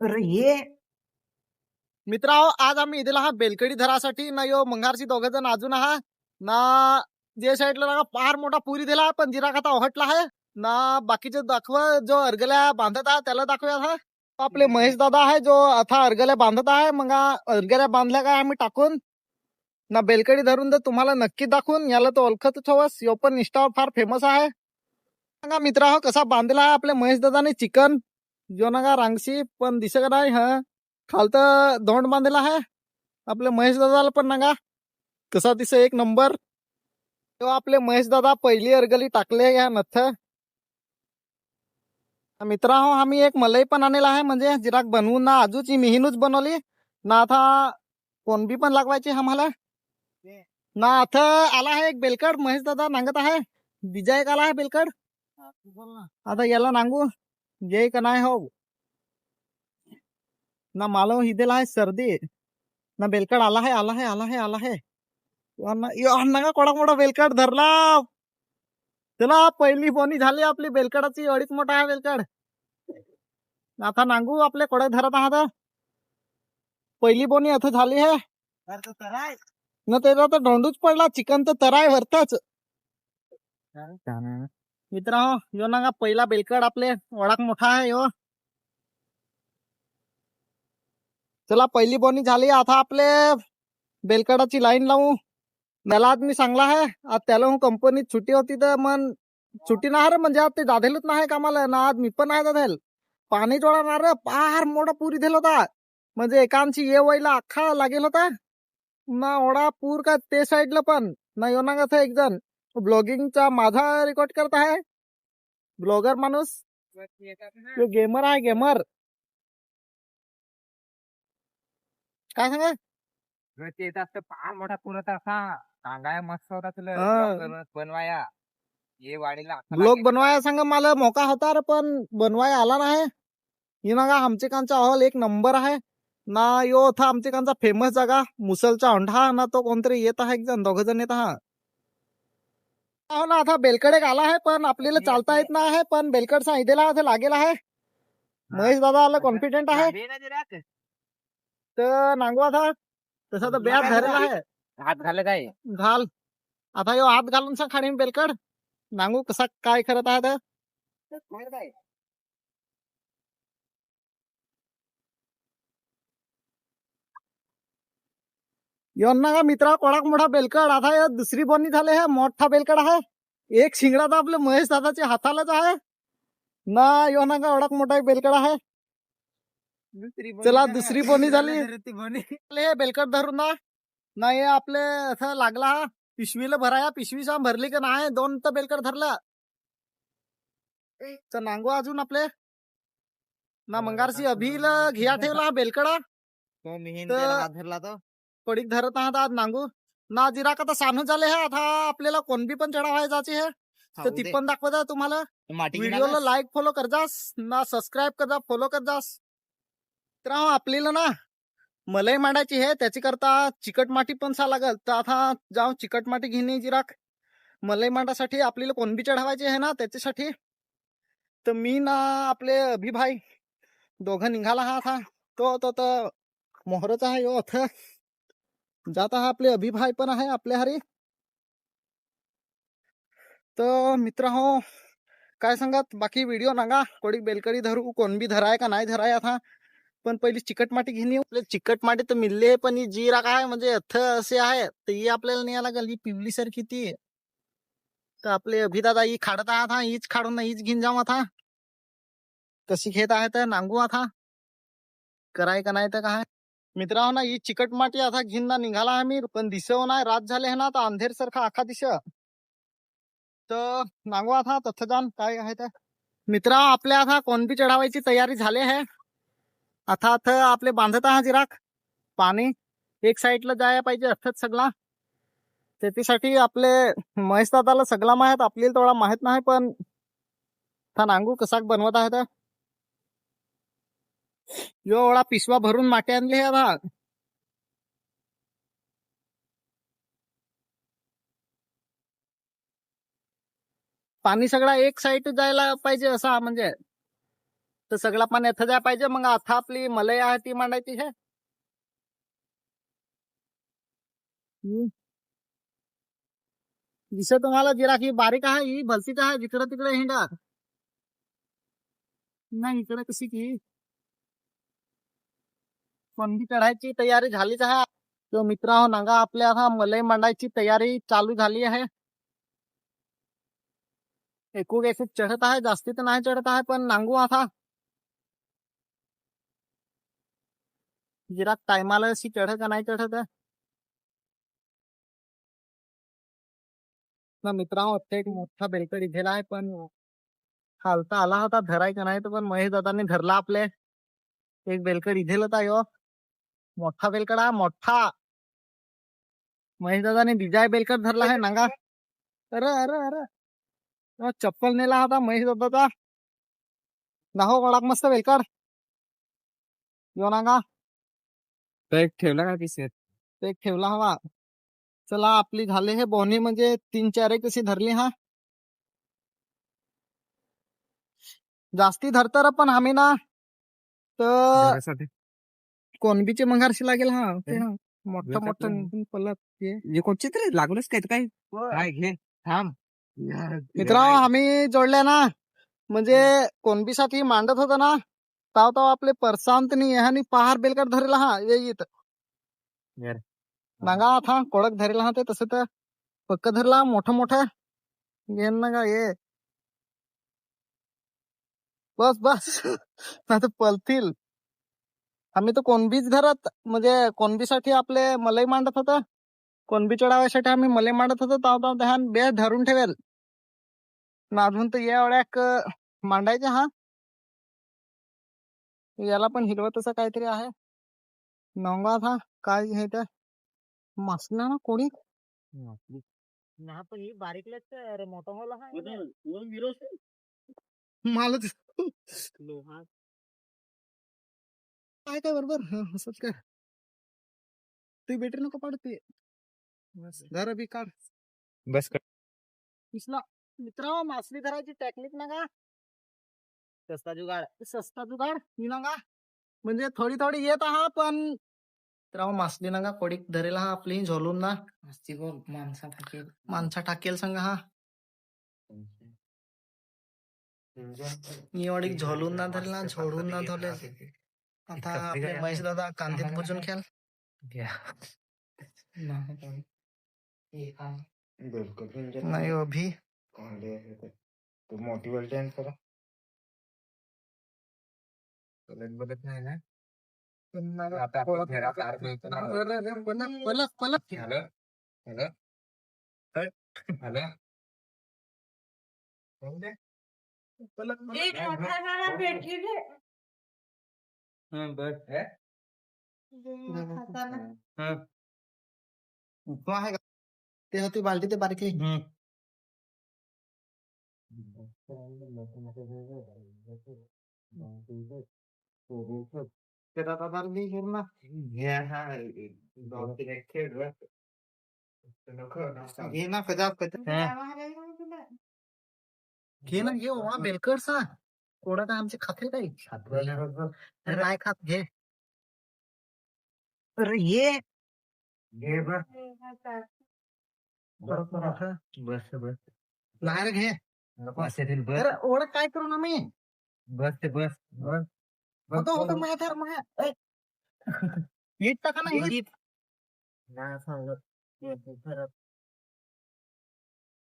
अरे ये मित्रांनो आज आम्ही इथला हा बेलकडी धरासाठी ना यो मंगारची दोघ जण अजून हा ना जे साईडला फार मोठा पुरी दिला पण जिरा खाता ओहटला आहे. ना बाकीचे दाखव जो अर्गल्या बांधत आहे त्याला दाखवूया हा. आपले महेश दादा आहे जो आता अर्गल्या बांधत आहे. मग हा अर्गल्या बांधल्या काय आम्ही टाकून ना बेलकडी धरून तर तुम्हाला नक्की दाखवून याला तो ओळखतच हवस. यो पण इंस्टावर फार फेमस आहे. सांगा मित्रा हो कसा बांधला आहे आपल्या महेश दादाने चिकन? जो ना का रांगशी पण दिसत नाही हा. खालतं धोंड बांधलेला आहे. आपल्या महेश दादाला पण नागा. कसा दिस एक नंबर. तेव्हा आपले महेश दादा पहिली अर्गली टाकले या नथ. मित्रा हो आम्ही एक मलई पण आणलेला आहे म्हणजे जिराक बनवून ना आजूची मिहीनूच बनवली. ना आता कोणबी पण लागवायची आम्हाला. ना आता आला आहे एक बेलकड महेश दादा नांगत आहे. बीजा एक आला आहे बेलकड आता याला नांगू. जे का नाही हो. ना मालव हिदेला आहे सर्दी. ना बेलकड आला है आला है आला है आला है का कोडा मोठा बेलकड धरला त्याला पहिली बोनी झाली आपली बेलकडाची अडीच मोठा आहे बेलकड. आता नांगू आपले कोडे धरत आहात. पहिली बोनी आता झाली है ना त्याचा तर ढोंडूच पडला चिकन तर तराय भरताच मित्र, यो ना का पहिला बेलकड आपले ओळख मोठा आहे यो. चला, पहिली बोनी आता आपले बेलकडाची लाईन लावू. त्याला आज मी सांगला आहे, आज सुट्टी होती तर मन सुट्टी नाही रे, म्हणजे आज ते दादेलच नाही कामाला. ना आज मी पण आहे दादेल. पाणी जोडणार रे पार मोठा पुरी दिला होता. म्हणजे एकांची ये वयला अख्खा लागेल होता. ना ओढा पूर का ते साईडला पण. ना यो ना एक ब्लॉगिंगचा माझा रेकॉर्ड करत आहे. ब्लॉगर माणूस. गेमर आहे गेमर. काय सांगा येत असतं फार मोठा पुरत असा. सांगाय मस्त होता तुला बनवाया. ये वाडीला ब्लॉग. बनवाया सांग मला मोका होता रे पण बनवाया आला नाही. ही ना का आमचे कांचा हॉल एक नंबर आहे. ना यो होता आमचे कांचा फेमस जागा. मुसलचा अंडा ना तो कोणतरी येत आहे एक जण दोघ जण येत हा हो ना आता बेलकडे आला आहे पण आपल्याला चालता येत नाही आहे पण बेलकड सांगितलेला आहे लागेल आहे. महेश दादा आला कॉन्फिडेंट आहे. तर नांगू आता तसा तर ब्याज धरला आहे. हात घालत आहे घाल. आता यो हात घालून सांग खाणी बेलकड. नांगू कसा काय करत आहे तर माहीत आहे? योना का मित्रा कोडाक मोठा बेलकड? आता या दुसरी बोनी झाले है मोठा बेलकड आहे. एक शिंगडा तर आपल्या महेश दादाच्या हातालाच आहे. ना योना का ओळख मोठा एक बेलकड आहे? चला, दुसरी बोनी झाली. हे बेलकड धरून ना. ना हे आपले असं लागला हा. पिशवीला भराया. पिशवी भरली का नाही? दोन तर बेलकड धरला. तर नांगो अजून आपले. ना मंगारसी अभिला घिया ठेवला हा बेलकडा. धरला तो. पडीक धरत आहात आज नांगू ना जिरा का सानू झाले हे. आता आपल्याला कोणबी पण चढावाय जायचे हे. तर ती. पण दाखवत आहे तुम्हाला. माटी व्हिडिओला. लाईक फॉलो कर जास. ना सबस्क्राईब कर जा फॉलो कर जास. तर हा आपल्याला ना मलई मांडायची आहे त्याची करता चिकट माती पण सा लागल. तर आता जाऊ चिकट माती घेणे जिराक. मलई मांडासाठी आपल्याला कोणबी चढवायची आहे ना त्याच्यासाठी. तर मी ना आपले अभिभाई दोघं निघाला हा आता. तो तो तर मोहरच आहे यो अथ जात हा आपले अभिभाई पण आहे आपल्या हरी? तर मित्र हो काय सांगत? बाकी व्हिडिओ नागा. कोडी बेलकडी धरू बी धराय का नाही धराय आता. पण पहिली चिकट माती घेणे आपले चिकट माती तर मिळले पण ही जिरा काय म्हणजे अथ असे आहे तर ही आपल्याला नाही लागल. ही पिवली सारखी ती. तर आपले अभिदादा ही खाडत आहात, हा. हीच खाडून हीच घेऊन जाऊ आता. कशी घेत आहे तर नांगू आता. कराय का नाही तर काय? मित्रांनो ना ही चिकट माटी आता घेऊन निघाला आम्ही पण दिसव नाही रात झाले ना आता अंधेर सारखा आखा दिस. तर नांगू आता तथ काय आहे तर मित्रा आपल्या आता कोणबी चढावायची तयारी झाली आहे? आता आता आपले बांधत आहात जिराक पाणी एक साईडला जायला पाहिजे अर्थात सगळा. त्याच्यासाठी आपले महेश दादाला सगळा माहीत आपल्याला थोडा माहीत नाही पण आता नांगू कसा बनवत आहे तर एवढा पिशवा भरून माटे आणली आहे भाग. पाणी सगळा एक साईड जायला पाहिजे असा म्हणजे. तर सगळा पाणी अथ जायला पाहिजे मग आता आपली मलई आहे ती मांडायची हे. दिसत तुम्हाला जिरा की बारीक आहे ही भलतीच आहे जिकडं तिकडे हिंडा. नाही इकडे कशी की कोणती चढायची तयारी झालीच आहे? तो मित्र हो नांगा आपल्या हा मलई मांडायची तयारी चालू झाली आहे? एकूण एकूण चढत आहे, जास्ती तर नाही चढत आहे, पण आता. जरा टायमाला अशी चढत का नाही चढत आहे? ना मित्रांनो, आता एक मोठा बेलकर इथेला आहे, पण खालता आला होता, धरायचा नाही तर पण महेश दादाने धरला आपले. एक बेलकर इथेल होता यो मोठा बेलकर आहे मोठा. महेश दादाने डिजाय बेलकर धरला आहे नांगा. अरे अरे अरे. चप्पल नेला होता महेश दादाचा दाहो कडक मस्त बेलकर यो नांगा. एक ठेवला का पिसेत तो एक ठेवला हवा. चला आपली झाले हे बोहनी म्हणजे तीन चार एक कशी धरली हा. जास्ती धरतर पण आम्ही ना तर कोणबीचे मंगारशी लागेल हा. ते हा. मोठं मोठं पण. निघून पलत ते. कोणचे तरी लागलोच काय काय? काय घे थांब. मित्रांनो आम्ही जोडले ना. म्हणजे कोणबीसाठी मांडत होतो ना ताव ताव आपले परसांत नाही आणि पहार बेलकर धरेला हा ये येत. यर. नांगा आता कोडक धरेला हा ते तसं तर. पक्क धरला मोठं मोठं. घेन ना का ये. बस बस. नाही तर पलतील. आम्ही तर कोणबीच धरत म्हणजे कोणबीसाठी आपले मलई मांडत होतं. कोणबी चढावायसाठी आम्ही मलई मांडत होतो. ताव ताव ध्यान बे धरून ठेवेल. अजून तर या एवढ्या मांडायचे हा. याला पण हिरवं तसं काहीतरी आहे. नवगा था काय हे ते? मासना ना कोणी? ना पण ही बारीक अरे मोठा होला मालच. काय काय बरोबर? हं, असंच काय? ते बॅटरी नको पाडते घर बी काढ. बस कर. पिसला मित्र मासली धरायची टेक्निक ना का सस्ता जुगाड. सस्ता जुगाड ही ना का म्हणजे थोडी थोडी येत हा पण तर मासली ना का कोडीक धरेल हा आपली झोलून ना. माणसा टाकेल माणसा टाकेल सांग हा. एवढी झोलून ना धरला झोडून ना धरले आता आपले महेश दादा कांदीत बुजून खेळ. नाही. हो भी. तू. बोलते आणि करा. बघत बघत नाही ना. Palak Palak hello. Hello. Hello. होऊ हं, बस हे? खाताना. हं. तो आहे का ते होती बालटी ते बारकी हं. ते दादा बारकी घेऊन ना हे हा, दोन तीन एक खेळ बस. नको ना. घे ना कदा कदा गावाला येऊन तुला. घे ना घे वा बेलकर सा कोडा काय आमचे खातील काही अरे नाही. खात घे. अरे ये. घे बस. हे. बस बस. नाही रे घे बस. ओढ काय करू ना मी? बस ते बस. बस. होतो होतो माझ्या तर माझ्या. ऐ. ईट टाका ना ईट नाही सांगत